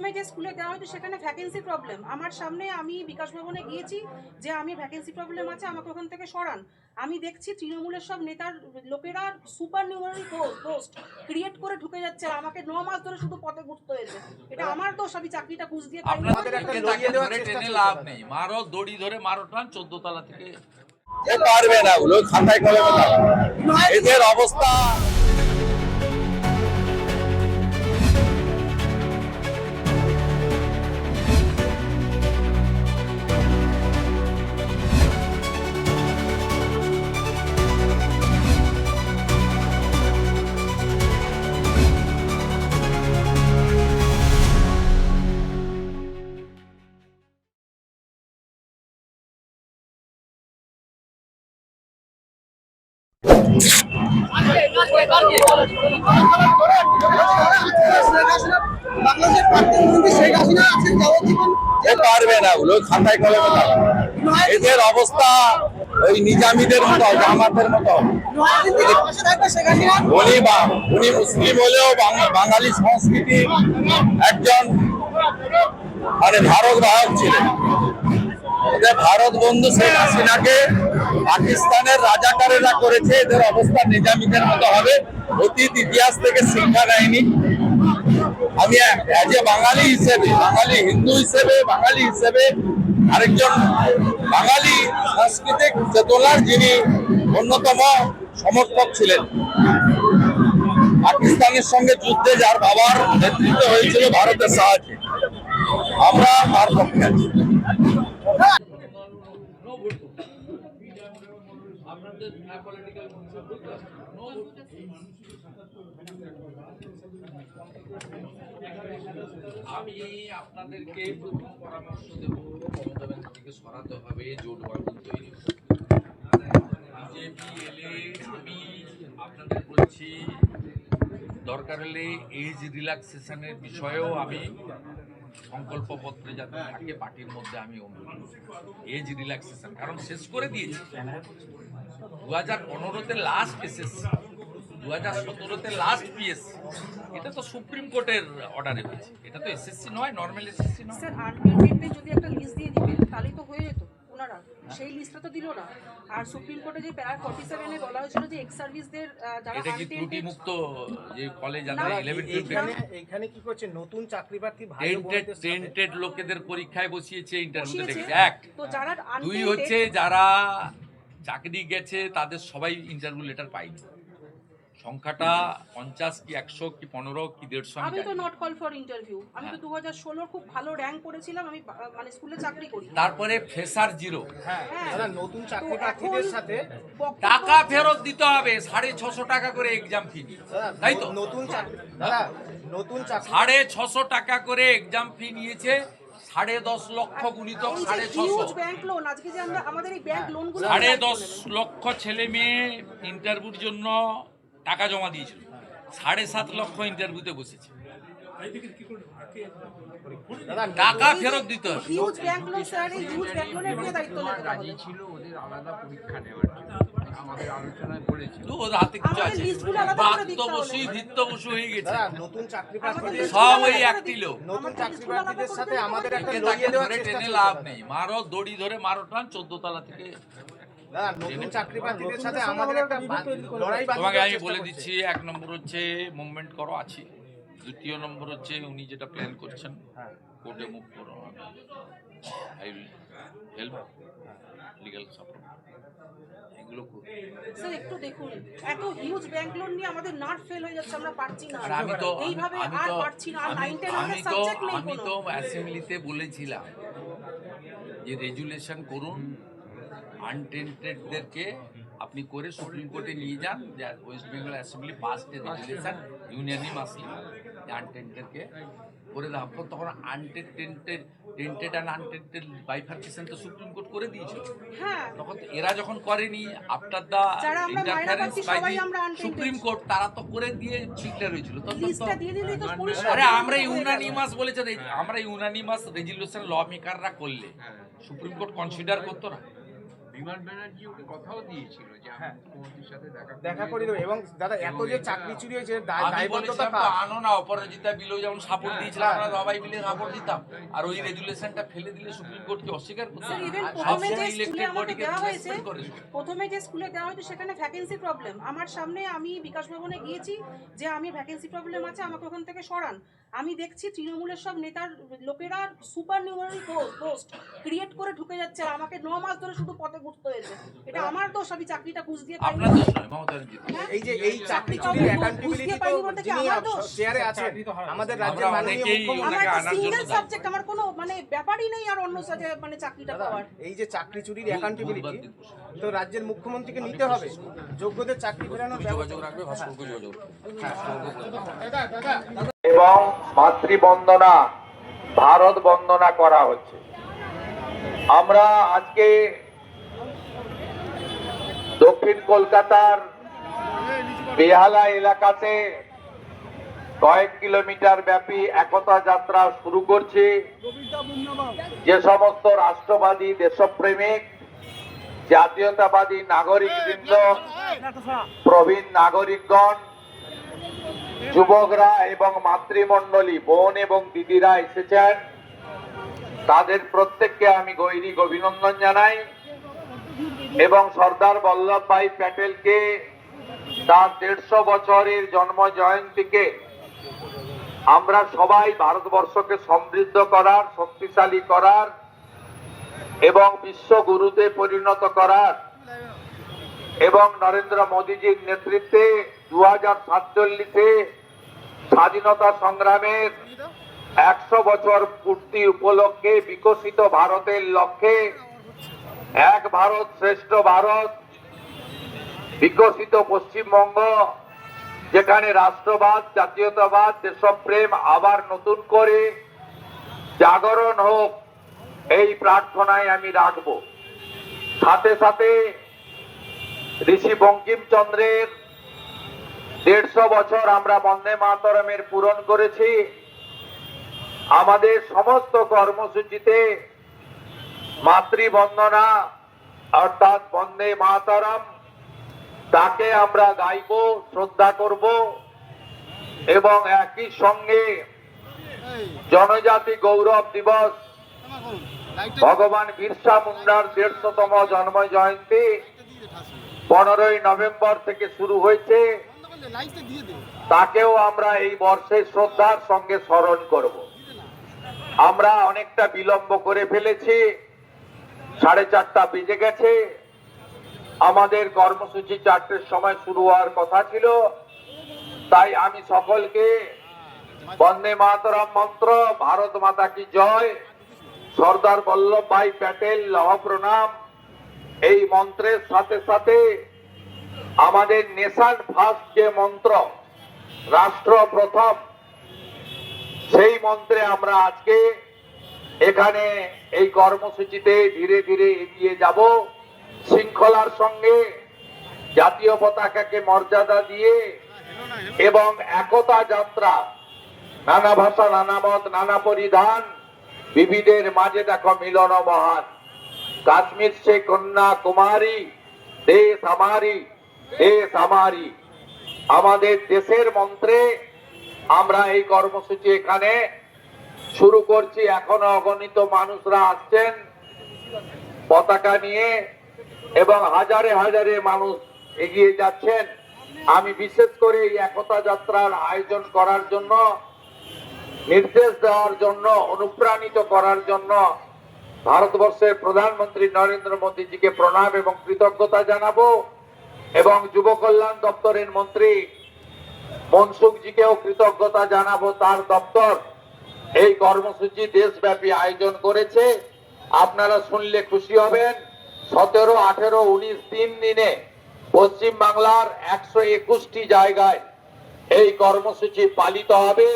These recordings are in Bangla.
প্রথমে যে স্কুলে দেওয়া হয়তো সেখানে ভ্যাকেন্সি প্রবলেম আমার সামনে আমি বিকাশ ভবনে গিয়েছি যে আমি ভ্যাকেন্সি প্রবলেম আছে আমাকে ওখান থেকে সরান। আমি দেখছি তৃণমূলের সব নেতার লোকেরা সুপার নিউমারি পোস্ট ক্রিয়েট করে ঢুকে যাচ্ছে আর আমাকে ন মাস ধরে শুধু পথে ঘুরতে হয়েছে। এটা আমার দোষ আমি চাকরিটা ঘুষ দিয়ে আপনাদের একটা লড়িয়ে দেওয়ার টেনে লাভ নেই। মারো দড়ি ধরে মারো টান চোদ্দ তলা থেকে। এ পারবে না ওগুলো খাতায় কলমে। এদের অবস্থা পারবে না, ওগুলো খাতায় কলমে এদের অবস্থা ওই নিজামীদের মতো, জামাতের মতো। উনি উনি মুসলিম হলেও বাঙালি সংস্কৃতি একজন মানে ধারক বাহক ছিলেন। ভারত বন্ধু শেখ হাসিনাকে পাকিস্তানের রাজাকারেরা করেছে, এদের অবস্থা নিজামীদের মতো হবে। অতীত ইতিহাস থেকে শিক্ষা নেয়নি আমি এজ এ বাঙালি হিসেবে, বাঙালি হিন্দু হিসেবে, বাঙালি হিসেবে আরেকজন বাঙালি সাংস্কৃতিক চেতনার যিনি অন্যতম সমর্থক ছিলেন। পাকিস্তানের সঙ্গে যুদ্ধে যার বাবার নেতৃত্ব হয়েছিল ভারতের সাহায্যে। আমরা তার পক্ষে আছি। আমি আপনাদেরকে প্রথম পরামর্শ দেব মমতা ব্যানার্জিকে সরাতে হবে জোট বাঁধন তৈরি বিজেপি এলে আমি আপনাদের বলছি দরকার হলে এজ রিল্যাক্সেশনের বিষয়েও আমি সংকল্পপত্রে যাতে থাকে পার্টির মধ্যে আমি অনুরোধ এজ রিল্যাক্সেশন কারণ শেষ করে দিয়েছি। দু হাজার পনেরোতে লাস্ট এসএসসি দু হাজার সতেরোতে লাস্ট পিএসসি এটা তো সুপ্রিম কোর্টের অর্ডারে হয়েছে। এটা তো এসএসসি নয় নর্মাল এসএসসি নয়। স্যার আনটেন্ডে যদি একটা লিস্ট দিয়ে দিবেন তাহলেই তো হয়ে যেত ওনারা। সেই লিস্টটা তো দিল না। আর সুপ্রিম কোর্টে যে প্যারা ফর্টি সেভেনে বলা হয়েছিল যে এক্স সার্ভিসদের যারা এটা কি ত্রুটি মুক্ত যে কলেজ না, যাদের ইলেভেন এইখানে এইখানে কি করছে? নতুন চাকরি প্রার্থী ভাই টেন্টেড টেন্টেড লোকেদের পরীক্ষায় বসিয়েছে ইন্টারভিউতে। এক তো যারা দুই হচ্ছে যারা চাকরি গেছে তাদের সবাই ইন্টারভিউ লেটার পায়নি সংখ্যাটা পঞ্চাশ কি একশো কি পনেরো কি দেড়শো আমি আমি তো নট কল ফর ইন্টারভিউ আমি তো দু হাজার ষোলোর খুব ভালো র্যাঙ্ক করেছিলাম আমি মানে স্কুলে চাকরি করি। তারপরে ফ্রেশার জিরো হ্যাঁ হ্যাঁ। নতুন চাকরি প্রার্থীদের সাথে টাকা ফেরত দিতে হবে সাড়ে ছশো টাকা করে এক্সাম ফি তাই তো? নতুন চাকরি নতুন চাকরি সাড়ে ছশো টাকা করে এক্সাম ফি নিয়েছে সাড়ে দশ লক্ষ গুণিত সাড়ে ছশো। ব্যাংক লোন আজকে যে আমরা আমাদের এই ব্যাংক লোনগুলো সাড়ে দশ লক্ষ ছেলে মেয়ে ইন্টারভিউর জন্য টাকা জমা দিয়েছিল। সাড়ে সাত লক্ষ ইন্টারভিউতে বসেছে। টাকা ফেরত দিতে হবে। ছিল ওদের আলাদা পরীক্ষা নেওয়ার জন্য। আমাদের আলোচনায় তো কিছু আছে। হয়ে গেছে। নতুন চাকরি প্রার্থীদের সব ওই একটি লোক। দিতে নতুন চাকরি প্রার্থীদের সাথে আমাদের একটা লড়িয়ে দেওয়ার চেষ্টা টেনে লাভ নেই। মারো দড়ি ধরে মারো টান চোদ্দ তলা থেকে তোমাকে আমি বলে দিচ্ছি এক নম্বর হচ্ছে মুভমেন্ট করো আছি। দ্বিতীয় নম্বর হচ্ছে উনি যেটা প্ল্যান করছেন হ্যাঁ। কোর্টে মুভ করো আই হেল্প লিগাল সাপোর্ট এগুলো করো। স্যার একটু দেখুন এত হিউজ ব্যাংক লোন নিয়ে আমাদের নাট ফেল হয়ে যাচ্ছে আমরা পারছি না আর আমি তো এইভাবে আমি আর তো পারছি না আর আমি- নাইন টেন আমি আমাদের তো সাবজেক্ট নেই আমি কোনো তো অ্যাসেম্বলিতে বলেছিলাম যে রেজুলেশন করুন আনটেন্টেডদেরকে আপনি করে সুপ্রিম কোর্টে নিয়ে যান যে West Bengal assembly pass resolution unanimously আনটেন্টেডকে করে দেওয়া হোক। তখন untainted tainted and untainted bifurcation তো সুপ্রিম কোর্ট করে দিয়েছিল হ্যাঁ। তখন এরা যখন করেনি after the interference by. Supreme Court তারা তো করে দিয়ে ডিক্লেয়ার হয়েছিল তো পরিষ্কার আরে আমরা ইউনানিমাস বলেছে রে, আমরা ইউনানিমাস রেজুলেশন ল মেকাররা করলে সুপ্রিম কোর্ট কনসিডার করতো না। বিমান ব্যানার্জি ওকে কথাও দিয়েছিল যে আমি হ্যাঁ। মুখ্যমন্ত্রীর সাথে দেখা দেখা করে দেবে এবং দাদা এত যে চাকরি চুরি হয়েছে দায়বদ্ধতা আনো না অপরাজিতা বিলেও যেমন সাপোর্ট দিয়েছিলাম হ্যাঁ। আমরা সবাই মিলে সাপোর্ট দিতাম। আর ওই রেজুলেশনটা ফেলে দিলে সুপ্রিম কোর্ট কি অস্বীকার করতে প্রথমে যে স্কুলে আমাকে দেওয়া হয়েছে প্রথমে যে স্কুলে দেওয়া হয়েছে সেখানে ভ্যাকেন্সি প্রবলেম আমার সামনে আমি বিকাশ ভবনে গিয়েছি যে আমি ভ্যাকেন্সি প্রবলেম আছে আমাকে ওখান থেকে সরান। আমি দেখছি তৃণমূলের সব নেতার লোকেরা সুপার নিউমারি পোস্ট ক্রিয়েট করে ঢুকে যাচ্ছে আমাকে ন মাস ধরে শুধু পথে এটা আমার দোষ আমি চাকরিটা ঘুষ দিয়ে পাইনি। আপনার দোষ নয় মমতা ব্যানার্জির দোষ। হ্যাঁ? এই যে এই চাকরি চুরির পাবো, অ্যাকাউন্টেবিলিটি তো পাইনি বলতে কি যিনি চেয়ারে আছেন আমাদের রাজ্যের মাননীয় মুখ্যমন্ত্রী আমার ওনাকে তো আনার সিঙ্গেল সাবজেক্ট আমার কোনো মানে ব্যাপারই নেই আর অন্য সাথে মানে চাকরিটা পাওয়ার। এই যে চাকরি চুরির অ্যাকাউন্টেবিলিটি তো রাজ্যের মুখ্যমন্ত্রীকে নিতে হবে। যোগ্যদের চাকরি ফেরানোর ব্যবস্থা রাখবে। এবং মাতৃবন্দনা ভারত বন্দনা করা হচ্ছে। আমরা আজকে দক্ষিণ কলকাতার বেহালা এলাকাতে কয়েক কিলোমিটার ব্যাপী একতা যাত্রা শুরু করছি। যে সমস্ত রাষ্ট্রবাদী, দেশপ্রেমিক, জাতীয়তাবাদী নাগরিক বৃন্দ প্রবীণ নাগরিকগণ, যুবকরা এবং মাতৃমণ্ডলী, বোন এবং দিদিরা এসেছেন। তাদের প্রত্যেককে আমি গৈরিক অভিনন্দন জানাই। এবং সর্দার বল্লভ বল্লভভাই প্যাটেলকে তার দেড়শো বছরের জন্ম জয়ন্তীকে আমরা সবাই ভারতবর্ষকে সমৃদ্ধ করার, শক্তিশালী করার এবং বিশ্ব বিশ্বগুরুতে পরিণত করার এবং নরেন্দ্র মোদীজির নেতৃত্বে দু হাজার সাতচল্লিশে স্বাধীনতা সংগ্রামের একশো বছর পূর্তি উপলক্ষে বিকশিত ভারতের লক্ষ্যে এক ভারত শ্রেষ্ঠ ভারত, বিকশিত পশ্চিমবঙ্গ, যেখানে রাষ্ট্রবাদ, জাতীয়তাবাদ দেশপ্রেম আবার নতুন করে জাগরণ হোক, এই প্রার্থনায় আমি রাখব। সাথে সাথে ঋষি বঙ্কিমচন্দ্রের দেড়শো বছর আমরা বন্দে মাতরমের পূরণ করেছি। আমাদের সমস্ত কর্মসূচিতে মাতৃবন্দনা, অর্থাৎ বন্দে মাতরম, তাকে আমরা গাইব, শ্রদ্ধা করব এবং একই সঙ্গে জনজাতি গৌরব দিবস, ভগবান বিরসা মুন্ডার দেড়শোতম জন্ম জয়ন্তী পনেরোই নভেম্বর থেকে শুরু হয়েছে। তাকেও আমরা এই বর্ষে শ্রদ্ধার সঙ্গে স্মরণ করব। আমরা অনেকটা বিলম্ব করে ফেলেছি। সাড়ে চারটা বেজে গেছে। আমাদের কর্মসূচি চারটের সময় শুরু হওয়ার কথা ছিল। তাই আমি সকলকে বন্দে মাতরম মন্ত্র, ভারত মাতা কি জয়, সর্দার বল্লভভাই প্যাটেল লহ প্রণাম। এই মন্ত্রের সাথে সাথে আমাদের নেশান ফার্স্ট যে মন্ত্র, রাষ্ট্র প্রথম, সেই মন্ত্রে আমরা আজকে এখানে এই কর্মসূচিতে ধীরে ধীরে এগিয়ে যাব। শৃঙ্খলার সঙ্গে জাতীয় পতাকাকে মর্যাদা দিয়ে এবং একতা যাত্রা, নানা ভাষা, নানা মত, নানা পরিধান বিবিধের মাঝে দেখো মিলন মহান। কাশ্মীর সে কন্যাকুমারী দেশ আমারি দেশ আমারি আমাদের দেশের মন্ত্রে আমরা এই কর্মসূচি এখানে শুরু করছি। এখনও অগণিত মানুষরা আসছেন পতাকা নিয়ে এবং হাজারে হাজারে মানুষ এগিয়ে যাচ্ছেন। আমি বিশেষ করে এই একতা যাত্রার আয়োজন করার জন্য, নির্দেশ দেওয়ার জন্য, অনুপ্রাণিত করার জন্য ভারতবর্ষের প্রধানমন্ত্রী নরেন্দ্র মোদীজিকে প্রণাম এবং কৃতজ্ঞতা জানাব এবং যুব কল্যাণ দপ্তরের মন্ত্রী মনসুখজিকেও কৃতজ্ঞতা জানাব তার দপ্তর। এই কর্মসূচি দেশব্যাপী আয়োজন করেছে। আপনারা শুনলে খুশি হবেন, সতেরো, আঠেরো, উনিশ তিন দিনে পশ্চিম বাংলার একশো একুশটি জায়গায় এই কর্মসূচি পালিত হবে।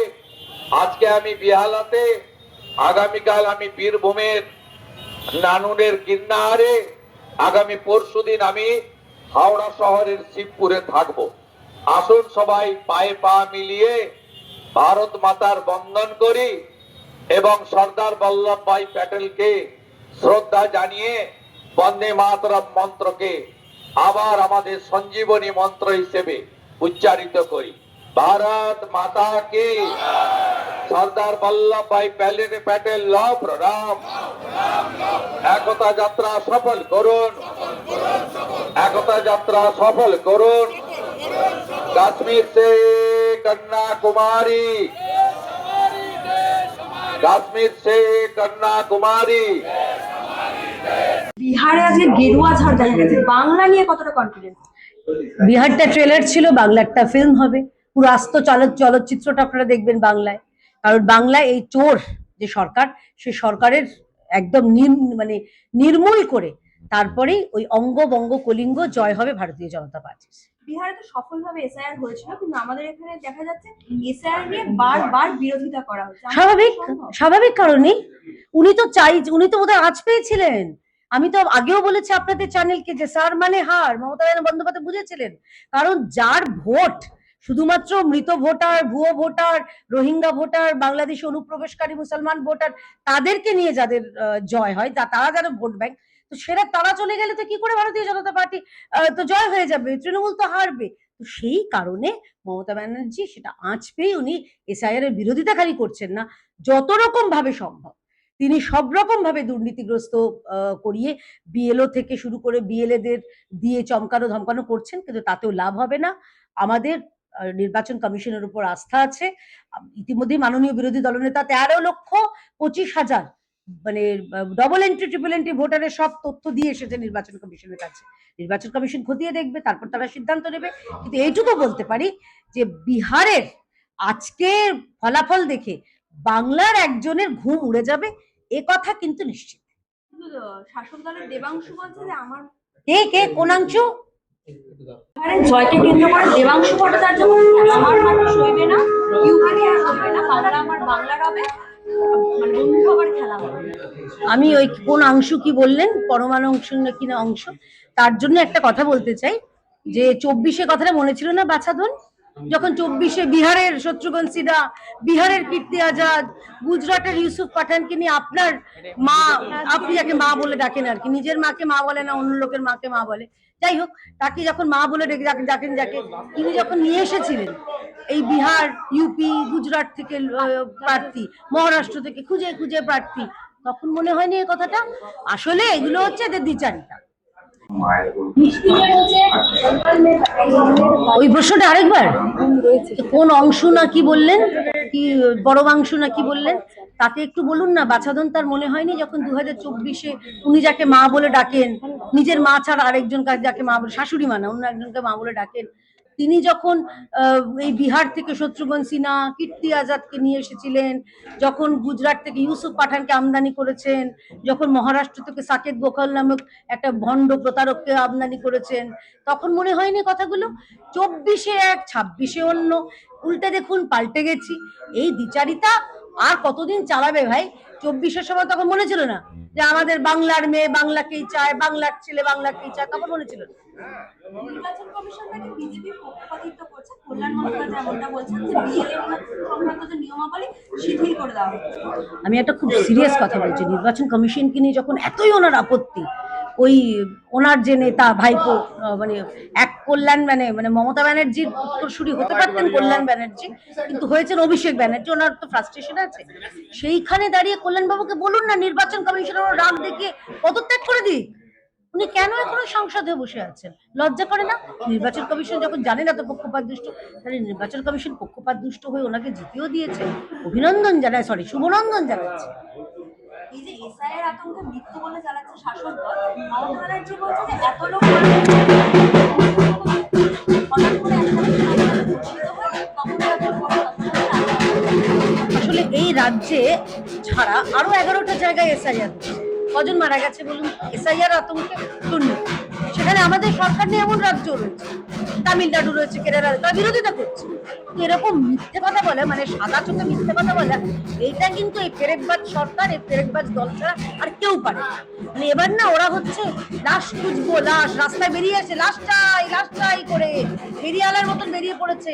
আজকে আমি বিহালাতে, আগামীকাল আমি বীরভূমের নানুরের কিন্নাহারে আগামী পরশুদিন আমি হাওড়া শহরের শিবপুরে থাকব। আসুন সবাই পায়ে পা মিলিয়ে ভারত মাতার বন্দন করি এবং সর্দার বল্লভভাই প্যাটেলকে শ্রদ্ধা জানিয়ে বন্দে মাতরম মন্ত্রকে আবার আমাদের সঞ্জীবনী মন্ত্র হিসেবে উচ্চারিত করি। ভারত মাতা কে সর্দার বল্লভ ভাই প্যাটেল ল প্রণাম একতা যাত্রা সফল করুন। একতা যাত্রা সফল করুন। কাশ্মীর সে কন্যাকুমারী। কাশ্মীর সে কন্যাকুমারী। বিহারে আজকে গেরুয়া ঝড় দেখা গেছে। বাংলা নিয়ে কতটা কনফিডেন্স বিহারটা ট্রেলার ছিল বাংলারটা ফিল্ম হবে। পুরো আস্ত চল চলচ্চিত্রটা আপনারা দেখবেন বাংলায়। কারণ বাংলায় এই চোর যে সরকার সে সরকারের একদম মানে নির্মূল করে। তারপরেই ওই অঙ্গ বঙ্গ কলিঙ্গ জয় হবে ভারতীয় জনতা পার্টি বিহারে তো সফলভাবে এসআইআর হয়েছিল কিন্তু আমাদের এখানে দেখা যাচ্ছে এসআইআর নিয়ে বারবার বিরোধিতা করা হচ্ছে। স্বাভাবিক স্বাভাবিক কারণেই উনি তো চাই উনি তো বোধহয় আজ পেয়েছিলেন। আমি তো আগেও বলেছি আপনাদের চ্যানেলকে যে স্যার মানে হার মমতা ব্যানার্জী বন্দ্যোপাধ্যায় বুঝেছিলেন। কারণ যার ভোট শুধুমাত্র মৃত ভোটার ভুয়ো ভোটার রোহিঙ্গা ভোটার বাংলাদেশে অনুপ্রবেশকারী মুসলমান ভোটার তাদেরকে নিয়ে যাদের জয় হয় তারা যারা ভোট ব্যাংক তো সেটা তারা চলে গেলে তো কি করে ভারতীয় জনতা পার্টি তো জয় হয়ে যাবে, তৃণমূল তো হারবে। তো সেই কারণে মমতা ব্যানার্জি সেটা আঁচ পেয়ে উনি এসআইআর এর বিরোধিতা খালি করছেন না। যত রকম ভাবে সম্ভব। তিনি সব রকম ভাবে দুর্নীতিগ্রস্ত করিয়ে বিএলও থেকে শুরু করে বিএলএদের দিয়ে চমকানো ধমকানো করছেন, কিন্তু তাতেও লাভ হবে না। আমাদের নির্বাচন কমিশনের উপর আস্থা আছে। ইতিমধ্যেই মাননীয় বিরোধী দলনেতা তেরো লক্ষ পঁচিশ হাজার মানে ডবল এন্ট্রি ট্রিপল এন্ট্রি ভোটারের সব তথ্য দিয়ে এসেছে নির্বাচন কমিশনের কাছে। নির্বাচন কমিশন খতিয়ে দেখবে তারপর তারা সিদ্ধান্ত নেবে। কিন্তু এইটুকু বলতে পারি যে বিহারের আজকের ফলাফল দেখে বাংলার একজনের ঘুম উড়ে যাবে এ কথা কিন্তু নিশ্চিত। শাসক দলের দেবাংশু বলছে যে আমার কে কে? কোনাংশ? জয়কে কেন্দ্র করে দেবাংশু ভট্টাচার্য আমার মাটি সইবে না ইউপিতে আর সইবে না বাংলা আমার বাংলার হবে। মানে আমি ওই কোন অংশ কি বললেন? পরমাণু অংশ না কিনা অংশ? তার জন্য একটা কথা বলতে চাই, যে চব্বিশে কথাটা মনে ছিল না বাছাধন? যখন চব্বিশে বিহারের শত্রুঘ্ন সিনহা, বিহারের কীর্তি আজাদ, গুজরাটের ইউসুফ পাঠানকে নিয়ে আপনার মা, আপনি মা বলে ডাকেন আর কি, নিজের মাকে মা বলে না, অন্য লোকের মাকে মা বলে। যাই হোক, তাকে যখন মা বলে ডেকে যাকে ডাকেন যাকে, তিনি যখন নিয়ে এসেছিলেন, এই বিহার ইউপি গুজরাট থেকে প্রার্থী, মহারাষ্ট্র থেকে খুঁজে খুঁজে প্রার্থী, তখন মনে হয়নি এই কথাটা। আসলে এগুলো হচ্ছে এদের দ্বিচারিতা। ওই প্রশ্নটা আরেকবার? কোন অংশ না কি বললেন? কি বড় না কি বললেন? তাকে একটু বলুন না, বাছাধন তার মনে হয়নি যখন দু হাজার চব্বিশে উনি যাকে মা বলে ডাকেন, নিজের মা ছাড়া আরেকজন যাকে মা বলে, শাশুড়ি মা না, অন্য একজনকে মা বলে ডাকেন তিনি যখন এই বিহার থেকে শত্রুঘ্ন সিনহা, কীর্তি আজাদকে নিয়ে এসেছিলেন, যখন গুজরাট থেকে ইউসুফ পাঠানকে আমদানি করেছেন, যখন মহারাষ্ট্র থেকে সাকেত গোখাল নামক একটা ভণ্ড প্রতারককে আমদানি করেছেন, তখন মনে হয়নি কথাগুলো? চব্বিশে এক, ছাব্বিশে অন্য, উল্টে দেখুন, পাল্টে গেছি। এই দ্বিচারিতা আর কতদিন চালাবে ভাই? চব্বিশের সময় তখন মনে ছিল না যে আমাদের বাংলার মেয়ে বাংলাকেই চায়, বাংলার ছেলে বাংলাকেই চায়, তখন মনে ছিল না। করছে, কল্যাণ যেমনটা যে সংক্রান্ত যে নিয়মাবলী শিথিল করে দেওয়া আমি একটা খুব সিরিয়াস কথা বলছি, নির্বাচন কমিশনকে নিয়ে যখন এতই ওনার আপত্তি, ওই ওনার যে নেতা, ভাইপো মানে এক কল্যাণ মানে মানে মমতা ব্যানার্জির উত্তরসূরি হতে পারতেন কল্যাণ ব্যানার্জি, কিন্তু হয়েছেন অভিষেক ব্যানার্জি, ওনার তো ফ্রাস্ট্রেশন আছে। সেইখানে দাঁড়িয়ে কল্যাণবাবুকে বলুন না, নির্বাচন কমিশনের রাগ দেখিয়ে পদত্যাগ করে দিক। উনি কেন এখনও সংসদে বসে আছেন? লজ্জা করে না? নির্বাচন কমিশন যখন জানে না তো পক্ষপাত দুষ্ট তাহলে নির্বাচন কমিশন পক্ষপাত দুষ্ট হয়ে ওনাকে জিতেও দিয়েছে। অভিনন্দন জানায় সরি শুভনন্দন জানাচ্ছে। এই যে এসআইয়ের আতঙ্কে মৃত্যু বলে চালাচ্ছে শাসক দল মমতা ব্যানার্জি বলছে যে এত লোক হঠাৎ করে একটা ঘোষিত তখন তাদের বড় কথা আসলে এই রাজ্যে ছাড়া আরও এগারোটা জায়গায় এসআইআর কজন মারা গেছে বলুন? এসআইআর আতঙ্কে শূন্য সেখানে আমাদের সরকার নিয়ে এমন রাজ্য রয়েছে, তামিলনাড়ু রয়েছে, কেরালা তারা বিরোধিতা করছে। তো এরকম মিথ্যে কথা বলে মানে সাদা চোখে মিথ্যে কথা বলে, এইটা কিন্তু এই ফেরেকবাজ সরকার, এই ফেরেকবাজ দল ছাড়া আর কেউ পারে। মানে এবার না ওরা হচ্ছে লাশ খুঁজবো, লাশ, রাস্তায় বেরিয়ে আসে, লাশ চাই লাশ চাই করে ফেরিয়ালার মতন বেরিয়ে পড়েছে।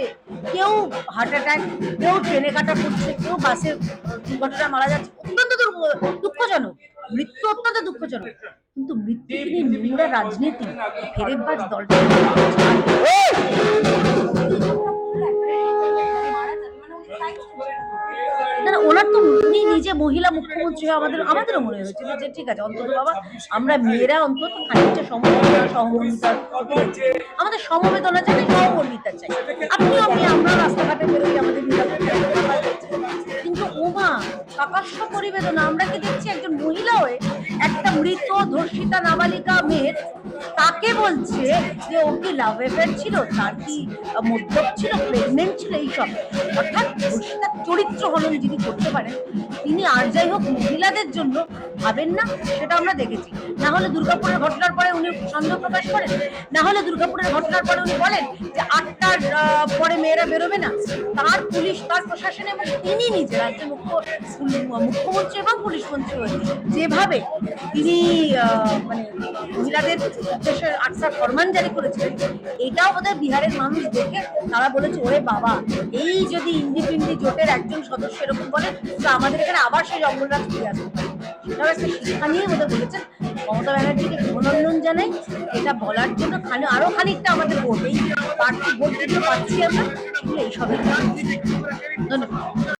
কেউ হার্ট অ্যাটাক, কেউ ট্রেনে কাটা পড়ছে কেউ বাসে দুর্ঘটনা মারা যাচ্ছে, অত্যন্ত দুঃখজনক। মৃত্যু অত্যন্ত দুঃখজনক। কিন্তু মৃত্যুকে নিয়ে নোংরা রাজনীতি ফেরেববাজ দলটা না ওনার তো উনি নিজে মহিলা মুখ্যমন্ত্রী হয়ে আমাদের আমাদেরও মনে হয়েছিল যে ঠিক আছে অন্তত বাবা আমরা মেয়েরা অন্তত খানিকটা সমবেদনা সহমর্মিতা আমাদের সমবেদনা চাই সহমর্মিতা চাই। আপনি আমি আমরা রাস্তাঘাটে বেরোই আমাদের নিরাপত্তা। প্রকাশ্য পরিবেদনা। আমরা কি দেখছি একজন মহিলা হয়ে একটা মৃত ধর্ষিতা নাবালিকা মেয়ের তাকে বলছে যে ও কি লাভ অ্যাফেয়ার ছিল, তার কি মদ্যপ ছিল প্রেগনেন্ট ছিল এইসব অর্থাৎ ধর্ষিতার চরিত্র হনন যিনি করতে পারেন, তিনি আর যাই হোক মহিলাদের জন্য ভাবেন না, সেটা আমরা দেখেছি। না হলে দুর্গাপুরের ঘটনার পরে উনি সন্দেহ প্রকাশ করেন, না হলে দুর্গাপুরের ঘটনার পরে উনি বলেন যে আটটার পরে মেয়েরা বেরোবে না। তার পুলিশ, তার প্রশাসন এবং তিনি নিজে রাজ্যের মুখ্য মুখ্যমন্ত্রী এবং পুলিশ মন্ত্রী যেভাবে তিনি মানে মহিলাদের উদ্দেশ্যে আটটা ফরমান জারি করেছিলেন এটাও বোধহয় বিহারের মানুষ দেখে তারা বলেছে, ওরে বাবা, এই যদি ইন্ডিপেন্ডেন্ট জোটের একজন সদস্য এরকম বলেন তো আমাদের এখানে আবার সেই জঙ্গলরাজ ফিরে আসতে সেটাও একটা শিক্ষা নিয়ে বোধহয় বলেছেন মমতা ব্যানার্জিকে অভিনন্দন জানাই। এটা বলার জন্য খানি আরও খানিকটা আমাদের ভোট, এই প্রার্থী ভোট যেগুলো পাচ্ছি আমরা এইসবের ধন্যবাদ।